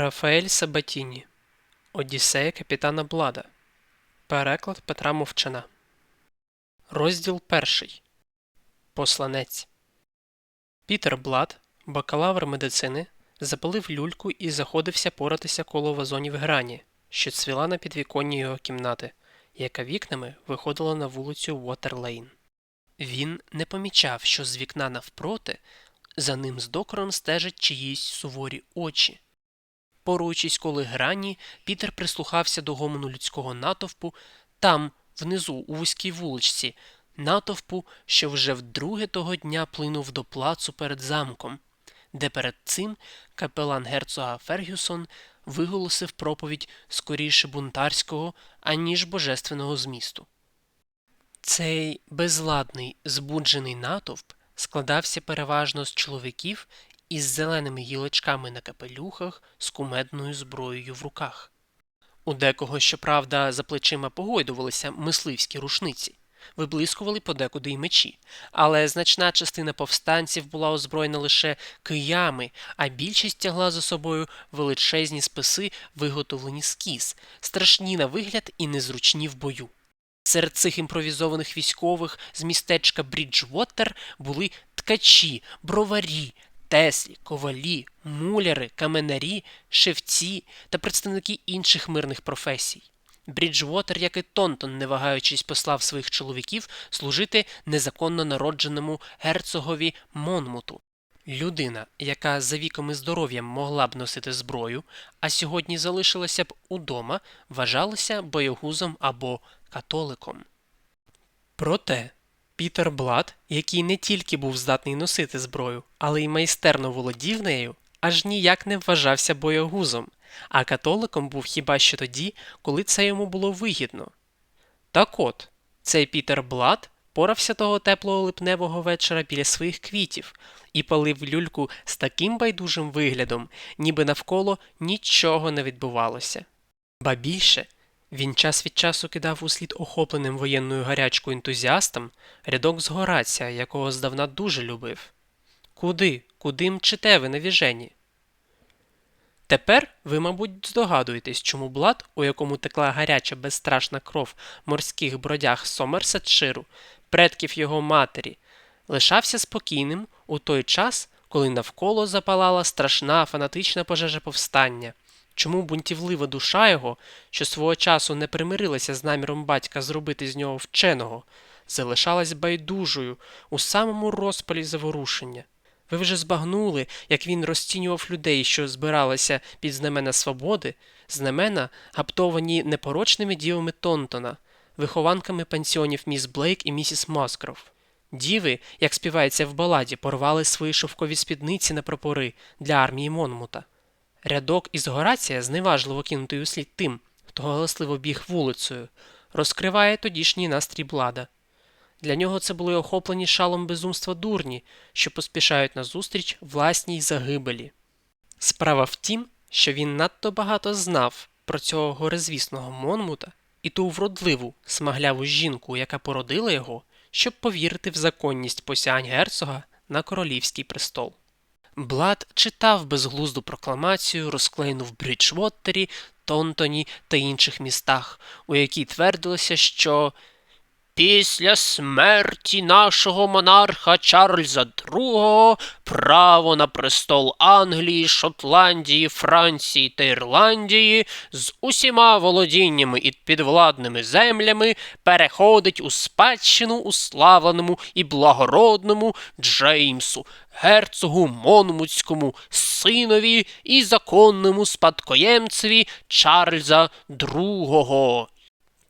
Рафаель Сабатіні Одіссея капітана Блада Переклад Петра Мовчана Розділ перший Посланець Пітер Блад, бакалавр медицини, запалив люльку і заходився поратися коло вазонів грані, що цвіла на підвіконні його кімнати, яка вікнами виходила на вулицю Уотерлейн. Він не помічав, що з вікна навпроти за ним з докором стежать чиїсь суворі очі. Поруючись коли грані, Пітер прислухався до гомону людського натовпу там, внизу, у вузькій вуличці, натовпу, що вже вдруге того дня плинув до плацу перед замком, де перед цим капелан герцога Фергюсон виголосив проповідь скоріше бунтарського, аніж божественного змісту. Цей безладний, збуджений натовп складався переважно з чоловіків із зеленими гілочками на капелюхах з кумедною зброєю в руках. У декого, щоправда, за плечима погойдувалися мисливські рушниці, виблискували подекуди й мечі, але значна частина повстанців була озброєна лише киями, а більшість тягла за собою величезні списи, виготовлені з кіз, страшні на вигляд і незручні в бою. Серед цих імпровізованих військових з містечка Бріджвотер були ткачі, броварі, теслі, ковалі, муляри, каменарі, шевці та представники інших мирних професій. Бріджвотер, як і Тонтон, не вагаючись, послав своїх чоловіків служити незаконно народженому герцогові Монмуту. Людина, яка за віком і здоров'ям могла б носити зброю, а сьогодні залишилася б удома, вважалася боєгузом або католиком. Проте Пітер Блад, який не тільки був здатний носити зброю, але й майстерно володів нею, аж ніяк не вважався боєгузом, а католиком був хіба що тоді, коли це йому було вигідно. Так от, цей Пітер Блад порався того теплого липневого вечора біля своїх квітів і палив люльку з таким байдужим виглядом, ніби навколо нічого не відбувалося. Ба більше, він час від часу кидав услід охопленим воєнною гарячкою ентузіастам рядок з Горація, якого здавна дуже любив. Куди, куди мчите ви навіжені? Тепер ви, мабуть, здогадуєтесь, чому Блад, у якому текла гаряча безстрашна кров морських бродяг Сомерсетширу, предків його матері, лишався спокійним у той час, коли навколо запалала страшна фанатична пожежа повстання. Чому бунтівлива душа його, що свого часу не примирилася з наміром батька зробити з нього вченого, залишалась байдужою у самому розпалі заворушення? Ви вже збагнули, як він розцінював людей, що збиралися під знамена свободи, знамена, гаптовані непорочними дівами Тонтона, вихованками пансіонів міс Блейк і місіс Москров. Діви, як співається в баладі, порвали свої шовкові спідниці на прапори для армії Монмута. Рядок із Горація, зневажливо кинутий услід тим, хто галасливо біг вулицею, розкриває тодішній настрій блада. Для нього це були охоплені шалом безумства дурні, що поспішають назустріч власній загибелі. Справа в тім, що він надто багато знав про цього горизвісного Монмута і ту вродливу, смагляву жінку, яка породила його, щоб повірити в законність посягань герцога на королівський престол. Блад читав безглузду прокламацію, розклеєну в Бріджвотері, Тонтоні та інших містах, у якій твердилося, що Після смерті нашого монарха Чарльза II право на престол Англії, Шотландії, Франції та Ірландії з усіма володіннями і підвладними землями переходить у спадщину уславленому і благородному Джеймсу, герцогу Монмутському, синові і законному спадкоємцеві Чарльза II.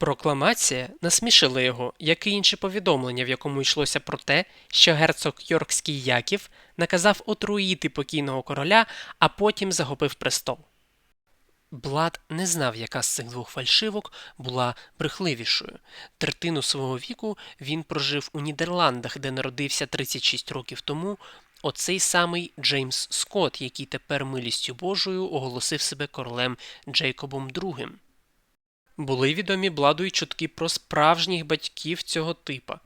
Прокламація насмішила його, як і інше повідомлення, в якому йшлося про те, що герцог Йоркський Яків наказав отруїти покійного короля, а потім захопив престол. Блад не знав, яка з цих двох фальшивок була брехливішою. Третину свого віку він прожив у Нідерландах, де народився 36 років тому. Оцей самий Джеймс Скотт, який тепер милістю Божою оголосив себе королем Джейкобом II. Були відомі бладу й чутки про справжніх батьків цього типа.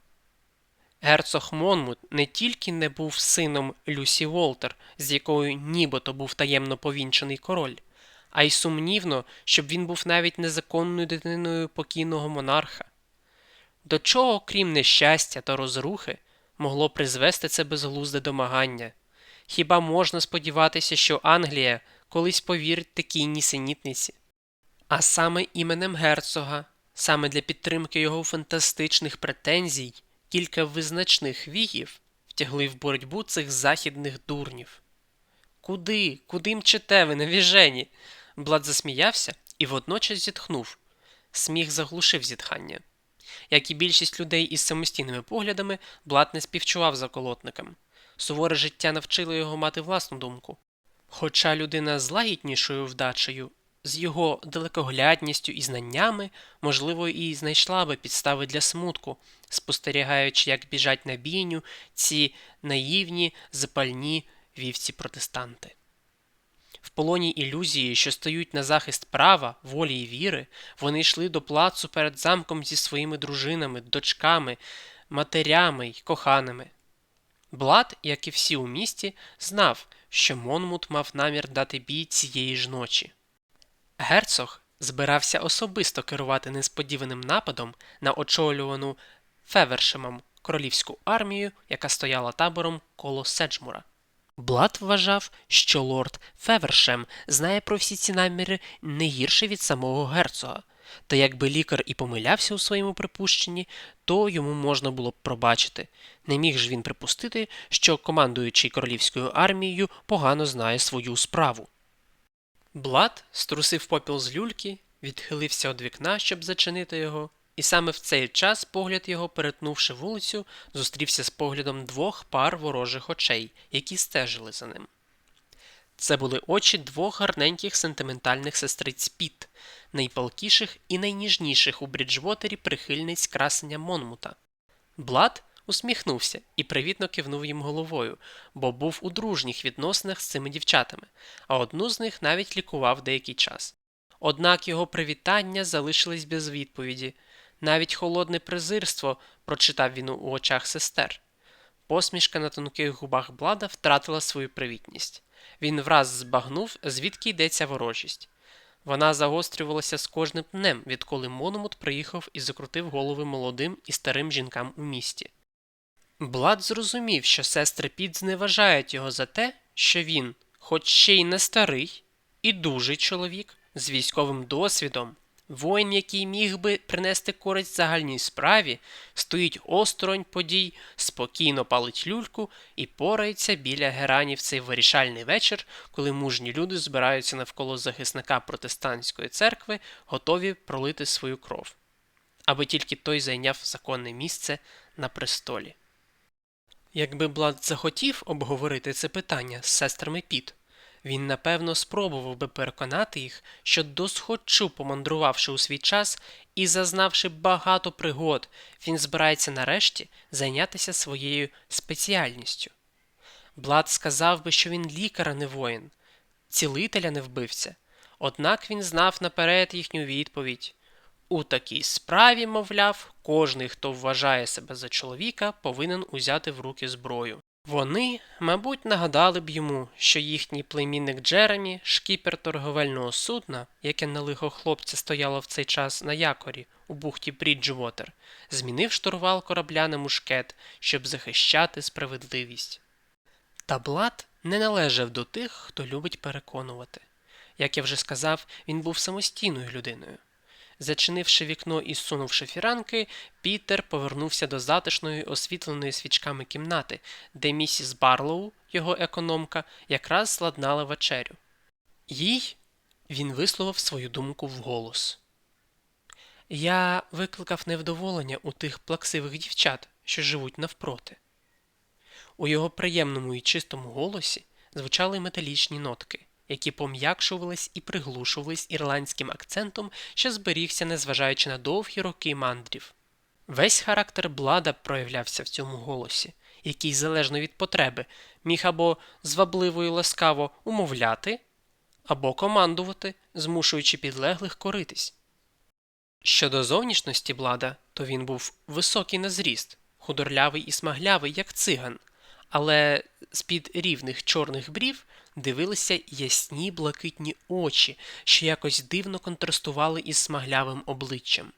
Герцог Монмут не тільки не був сином Люсі Волтер, з якою нібито був таємно повінчений король, а й сумнівно, щоб він був навіть незаконною дитиною покійного монарха. До чого, крім нещастя та розрухи, могло призвести це безглузде домагання? Хіба можна сподіватися, що Англія колись повірить такій нісенітниці? А саме іменем герцога, саме для підтримки його фантастичних претензій, кілька визначних віїв втягли в боротьбу цих західних дурнів. Куди, куди мчите ви, невіжені? Блад засміявся і водночас зітхнув. Сміх заглушив зітхання. Як і більшість людей із самостійними поглядами, Блад не співчував заколотникам. Суворе життя навчило його мати власну думку. Хоча людина з лагіднішою вдачею, з його далекоглядністю і знаннями, можливо, і знайшла би підстави для смутку, спостерігаючи, як біжать на бійню ці наївні, запальні вівці протестанти. В полоні ілюзії, що стають на захист права, волі і віри, вони йшли до плацу перед замком зі своїми дружинами, дочками, матерями й коханими. Блад, як і всі у місті, знав, що Монмут мав намір дати бій цієї ж ночі. Герцог збирався особисто керувати несподіваним нападом на очолювану Февершемом королівську армію, яка стояла табором коло Седжмура. Блад вважав, що лорд Февершем знає про всі ці наміри не гірше від самого герцога, та якби лікар і помилявся у своєму припущенні, то йому можна було б пробачити. Не міг ж він припустити, що командуючий королівською армією погано знає свою справу. Блад струсив попіл з люльки, відхилився від вікна, щоб зачинити його, і саме в цей час погляд його, перетнувши вулицю, зустрівся з поглядом двох пар ворожих очей, які стежили за ним. Це були очі двох гарненьких сентиментальних сестриць Піт, найпалкіших і найніжніших у Бріджвотері прихильниць красення Монмута. Блад усміхнувся і привітно кивнув їм головою, бо був у дружніх відносинах з цими дівчатами, а одну з них навіть лікував деякий час. Однак його привітання залишились без відповіді. Навіть холодне презирство прочитав він у очах сестер. Посмішка на тонких губах Блада втратила свою привітність. Він враз збагнув, звідки йдеться ворожість. Вона загострювалася з кожним днем, відколи Мономут приїхав і закрутив голови молодим і старим жінкам у місті. Блад зрозумів, що сестри Піт зневажають його за те, що він, хоч ще й не старий, і дужий чоловік з військовим досвідом, воїн, який міг би принести користь загальній справі, стоїть осторонь подій, спокійно палить люльку і порається біля геранів цей вирішальний вечір, коли мужні люди збираються навколо захисника протестантської церкви, готові пролити свою кров, аби тільки той зайняв законне місце на престолі. Якби Блад захотів обговорити це питання з сестрами Піт, він напевно спробував би переконати їх, що досходчу помандрувавши у свій час і зазнавши багато пригод, він збирається нарешті зайнятися своєю спеціальністю. Блад сказав би, що він лікар, а не воїн, цілителя не вбивця, однак він знав наперед їхню відповідь. У такій справі, мовляв, кожний, хто вважає себе за чоловіка, повинен узяти в руки зброю. Вони, мабуть, нагадали б йому, що їхній племінник Джеремі, шкіпер торговельного судна, яке на лихо хлопця стояло в цей час на якорі у бухті Бріджвотер, змінив штурвал корабля на мушкет, щоб захищати справедливість. Та Блад не належав до тих, хто любить переконувати. Як я вже сказав, він був самостійною людиною. Зачинивши вікно і зсунувши фіранки, Пітер повернувся до затишної, освітленої свічками кімнати, де місіс Барлоу, його економка, якраз складнала вечерю. Їй він висловив свою думку вголос. Я викликав невдоволення у тих плаксивих дівчат, що живуть навпроти. У його приємному і чистому голосі звучали металічні нотки які пом'якшувались і приглушувались ірландським акцентом, що зберігся, незважаючи на довгі роки мандрів. Весь характер блада проявлявся в цьому голосі, який, залежно від потреби, міг або звабливо і ласкаво умовляти, або командувати, змушуючи підлеглих коритись. Щодо зовнішності блада, то він був високий на зріст, худорлявий і смаглявий, як циган, але з-під рівних чорних брів дивилися ясні блакитні очі, що якось дивно контрастували із смаглявим обличчям.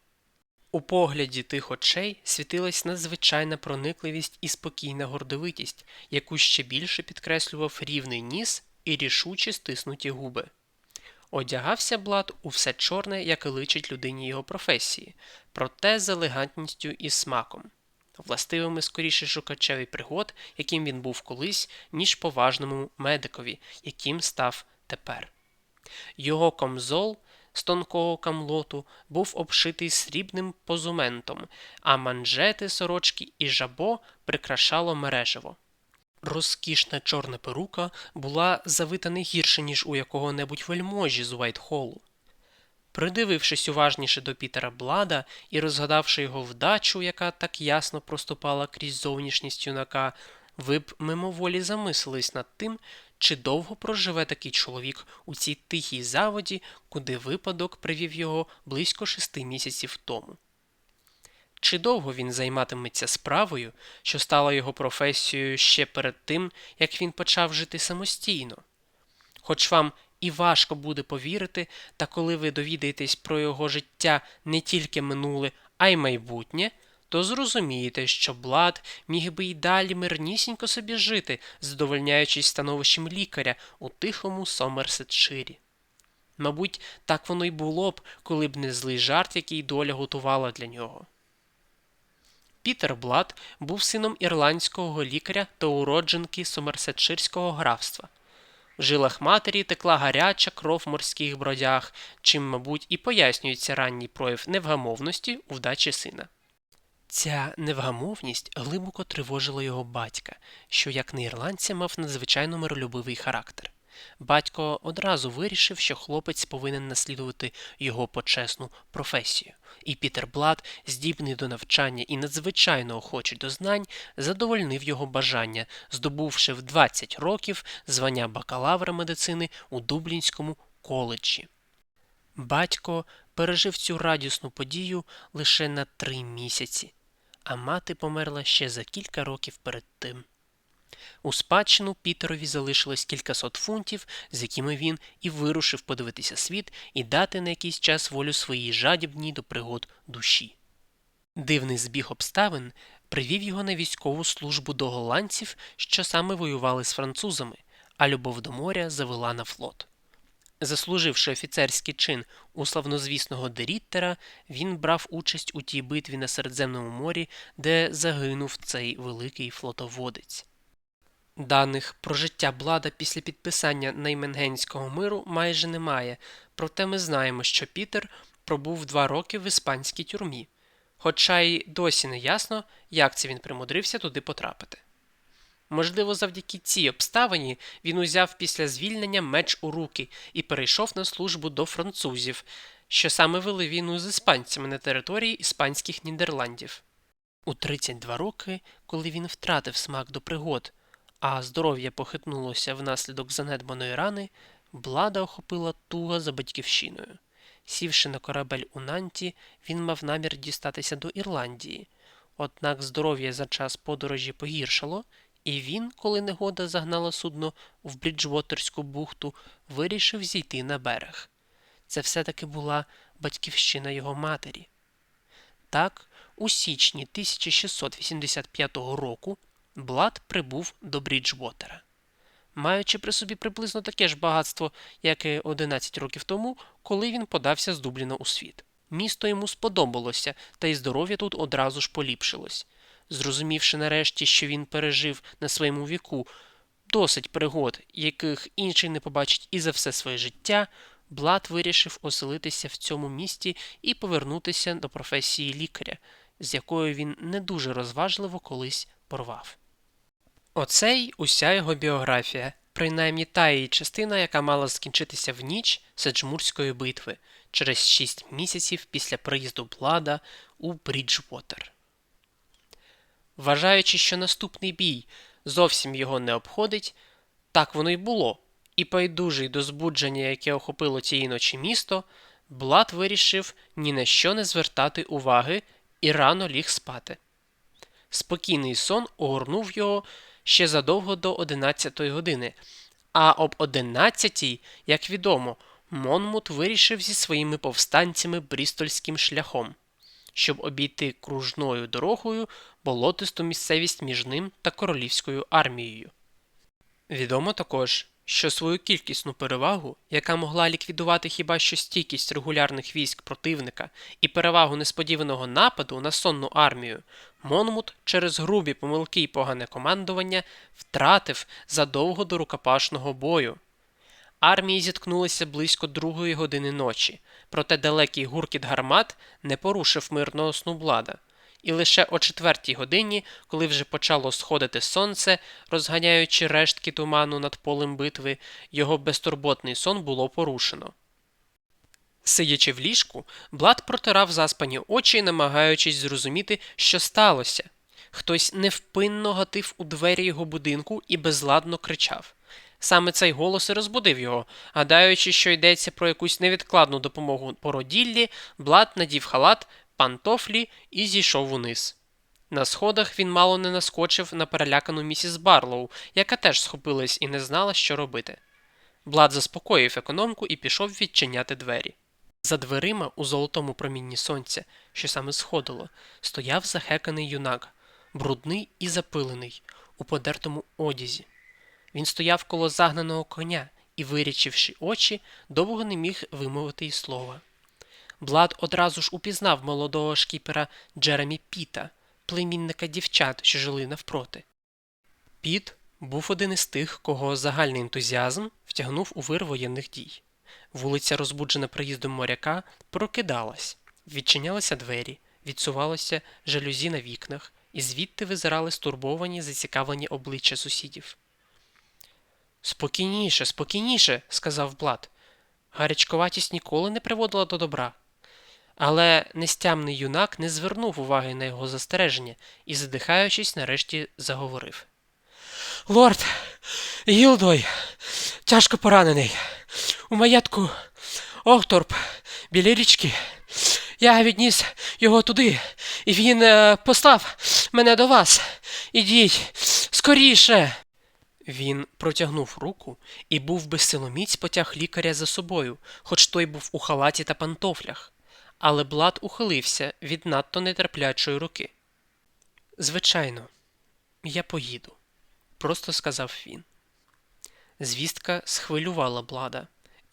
У погляді тих очей світилась надзвичайна проникливість і спокійна гордовитість, яку ще більше підкреслював рівний ніс і рішуче стиснуті губи. Одягався Блад у все чорне, як і личить людині його професії, проте з елегантністю і смаком, властивими скоріше шукачеві пригод, яким він був колись, ніж поважному медикові, яким став тепер. Його комзол з тонкого камлоту був обшитий срібним позументом, а манжети сорочки і жабо прикрашало мережево. Розкішна чорна перука була завита не гірше, ніж у якого-небудь вельможі з Уайтхолу. Придивившись уважніше до Пітера Блада і розгадавши його вдачу, яка так ясно проступала крізь зовнішність юнака, ви б мимоволі замислились над тим, чи довго проживе такий чоловік у цій тихій заводі, куди випадок привів його близько шести місяців тому. Чи довго він займатиметься справою, що стала його професією ще перед тим, як він почав жити самостійно? Хоч вам і важко буде повірити, та коли ви довідаєтесь про його життя не тільки минуле, а й майбутнє, то зрозумієте, що Блад міг би й далі мирнісінько собі жити, задовольняючись становищем лікаря у тихому Сомерсетширі. Мабуть, так воно й було б, коли б не злий жарт, який доля готувала для нього. Пітер Блад був сином ірландського лікаря та уродженки Сомерсетширського графства. В жилах матері текла гаряча кров морських бродях, чим, мабуть, і пояснюється ранній прояв невгамовності у вдачі сина. Ця невгамовність глибоко тривожила його батька, що, як не ірландця, мав надзвичайно миролюбивий характер. Батько одразу вирішив, що хлопець повинен наслідувати його почесну професію, і Пітер Блад, здібний до навчання і надзвичайно охочий до знань, задовольнив його бажання, здобувши в 20 років звання бакалавра медицини у Дублінському коледжі. Батько пережив цю радісну подію лише на три місяці, а мати померла ще за кілька років перед тим. У спадщину Пітерові залишилось кількасот фунтів, з якими він і вирушив подивитися світ і дати на якийсь час волю своїй жадібній до пригод душі. Дивний збіг обставин привів його на військову службу до голландців, що саме воювали з французами, а любов до моря завела на флот. Заслуживши офіцерський чин у славнозвісного Деріттера, він брав участь у тій битві на Середземному морі, де загинув цей великий флотоводець. Даних про життя Блада після підписання Нейменгенського миру майже немає, проте ми знаємо, що Пітер пробув два роки в іспанській тюрмі, хоча й досі не ясно, як це він примудрився туди потрапити. Можливо, завдяки цій обставині він узяв після звільнення меч у руки і перейшов на службу до французів, що саме вели війну з іспанцями на території іспанських Нідерландів. У 32 роки, коли він втратив смак до пригод, а здоров'я похитнулося внаслідок занедбаної рани, блада охопила туга за батьківщиною. Сівши на корабель у Нанті, він мав намір дістатися до Ірландії. Однак здоров'я за час подорожі погіршало, і він, коли негода загнала судно в Бріджвотерську бухту, вирішив зійти на берег. Це все-таки була батьківщина його матері. Так, у січні 1685 року Блад прибув до Бріджвотера. Маючи при собі приблизно таке ж багатство, як і 11 років тому, коли він подався з Дубліна у світ. Місто йому сподобалося, та й здоров'я тут одразу ж поліпшилось. Зрозумівши нарешті, що він пережив на своєму віку досить пригод, яких інший не побачить і за все своє життя, Блад вирішив оселитися в цьому місті і повернутися до професії лікаря, з якою він не дуже розважливо колись порвав. Оце й уся його біографія, принаймні та її частина, яка мала скінчитися в ніч Седжмурської битви через шість місяців після приїзду Блада у Бріджвотер. Вважаючи, що наступний бій зовсім його не обходить, так воно й було, і байдужий до збудження, яке охопило цієї ночі місто, Блад вирішив ні на що не звертати уваги і рано ліг спати. Спокійний сон огорнув його ще задовго до 11 години, а об 11, як відомо, Монмут вирішив зі своїми повстанцями брістольським шляхом, щоб обійти кружною дорогою болотисту місцевість між ним та королівською армією. Відомо також, що свою кількісну перевагу, яка могла ліквідувати хіба що стійкість регулярних військ противника і перевагу несподіваного нападу на сонну армію, Монмут через грубі помилки й погане командування втратив задовго до рукопашного бою. Армії зіткнулися близько другої години ночі, проте далекий гуркіт гармат не порушив мирного сну. І лише о четвертій годині, коли вже почало сходити сонце, розганяючи рештки туману над полем битви, його безтурботний сон було порушено. Сидячи в ліжку, Блад протирав заспані очі, намагаючись зрозуміти, що сталося. Хтось невпинно гатив у двері його будинку і безладно кричав. Саме цей голос і розбудив його. Гадаючи, що йдеться про якусь невідкладну допомогу породіллі, Блад надів халат, пантофлі і зійшов униз. На сходах він мало не наскочив на перелякану місіс Барлоу, яка теж схопилась і не знала, що робити. Блад заспокоїв економку і пішов відчиняти двері. За дверима у золотому промінні сонця, що саме сходило, стояв захеканий юнак, брудний і запилений, у подертому одязі. Він стояв коло загнаного коня і, вирічивши очі, довго не міг вимовити й слова. Блад одразу ж упізнав молодого шкіпера Джеремі Піта, племінника дівчат, що жили навпроти. Піт був один із тих, кого загальний ентузіазм втягнув у вир воєнних дій. Вулиця, розбуджена приїздом моряка, прокидалась, відчинялися двері, відсувалося жалюзі на вікнах, і звідти визирали стурбовані, зацікавлені обличчя сусідів. Спокійніше, спокійніше, сказав Блад. Гарячковатість ніколи не приводила до добра. Але нестямний юнак не звернув уваги на його застереження і, задихаючись, нарешті заговорив. Лорд Гілдой, тяжко поранений. У маєтку Охторп біля річки. Я відніс його туди, і він е, послав мене до вас. Ідіть скоріше. Він протягнув руку і був безсиломіць потяг лікаря за собою, хоч той був у халаті та пантофлях. Але Блад ухилився від надто нетерплячої руки. Звичайно, я поїду, просто сказав він. Звістка схвилювала Блада.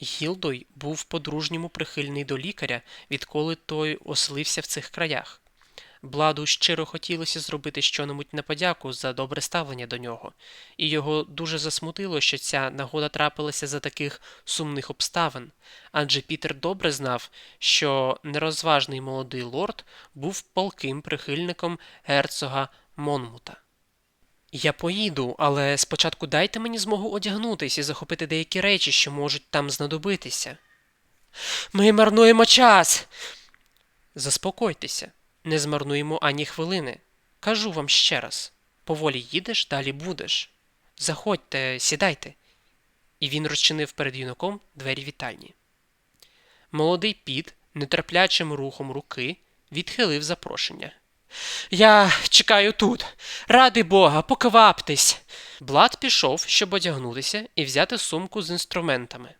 Гілдой був по-дружньому прихильний до лікаря, відколи той оселився в цих краях. Бладу щиро хотілося зробити щонебудь на подяку за добре ставлення до нього, і його дуже засмутило, що ця нагода трапилася за таких сумних обставин, адже Пітер добре знав, що нерозважний молодий лорд був палким прихильником герцога Монмута. Я поїду, але спочатку дайте мені змогу одягнутися і захопити деякі речі, що можуть там знадобитися. Ми марнуємо час. Заспокойтеся. Не змарнуємо ані хвилини. Кажу вам ще раз поволі їдеш, далі будеш. Заходьте, сідайте. І він розчинив перед юнаком двері вітальні. Молодий піт нетерплячим рухом руки відхилив запрошення. Я чекаю тут. Ради Бога, покваптесь. Блад пішов, щоб одягнутися і взяти сумку з інструментами.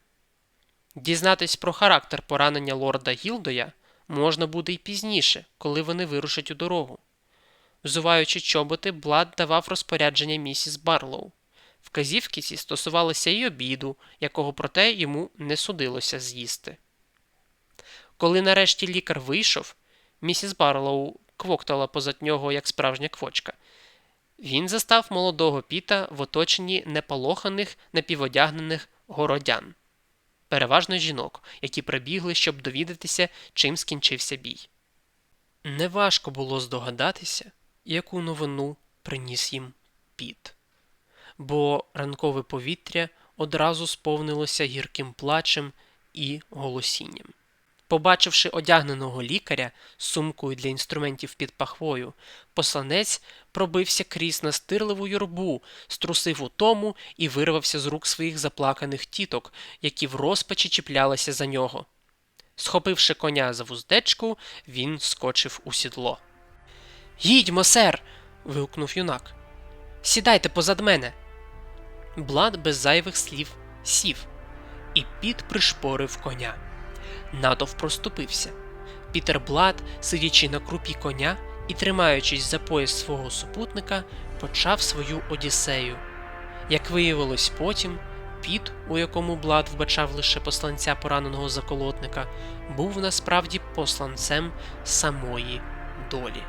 Дізнатись про характер поранення лорда Гілдоя можна буде й пізніше, коли вони вирушать у дорогу. Взуваючи чоботи, Блад давав розпорядження місіс Барлоу. Вказівки ці стосувалися й обіду, якого проте йому не судилося з'їсти. Коли нарешті лікар вийшов, місіс Барлоу квоктала позад нього, як справжня квочка. Він застав молодого піта в оточенні неполоханих, напіводягнених городян переважно жінок, які прибігли, щоб довідатися, чим скінчився бій. Неважко було здогадатися, яку новину приніс їм піт, бо ранкове повітря одразу сповнилося гірким плачем і голосінням. Побачивши одягненого лікаря з сумкою для інструментів під пахвою, посланець пробився крізь настирливу юрбу, струсив у тому і вирвався з рук своїх заплаканих тіток, які в розпачі чіплялися за нього. Схопивши коня за вуздечку, він скочив у сідло. Їдьмо, сер. вигукнув юнак. Сідайте позад мене. Блад без зайвих слів сів, і Піт пришпорив коня. Натовп проступився. Пітер Блад, сидячи на крупі коня і тримаючись за пояс свого супутника, почав свою одіссею. Як виявилось потім, Піт, у якому Блад вбачав лише посланця пораненого заколотника, був насправді посланцем самої долі.